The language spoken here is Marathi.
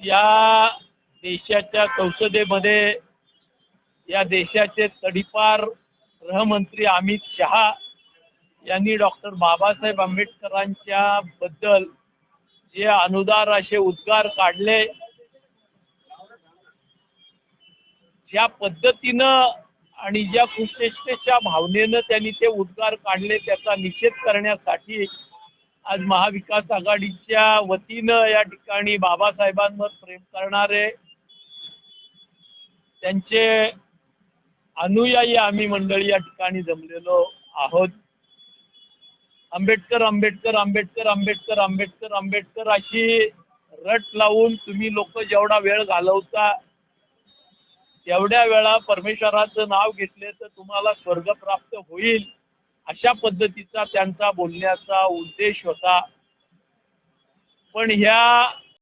या देशाच्या संसदेमध्ये या देशाचे तडीपार गृहमंत्री अमित शहा यांनी डॉक्टर बाबासाहेब आंबेडकरांच्या बद्दल जे अनुदार असे उद्गार काढले ज्या पद्धतीनं आणि ज्या कुचेष्टेच्या भावनेनं त्यांनी ते उद्गार काढले त्याचा निषेध करण्यासाठी आज महाविकास आघाडीच्या वतीनं या ठिकाणी बाबासाहेबांवर प्रेम करणारे त्यांचे अनुयायी आम्ही मंडळी या ठिकाणी जमलेलो आहोत. आंबेडकर आंबेडकर आंबेडकर आंबेडकर आंबेडकर आंबेडकर अशी रट लावून तुम्ही लोक जेवढा वेळ घालवता तेवढ्या वेळा परमेश्वराचं नाव घेतले तर तुम्हाला स्वर्ग प्राप्त होईल. अशा पद्धतीचा त्यांचा बोलण्याचा उद्देश होता. पण ह्या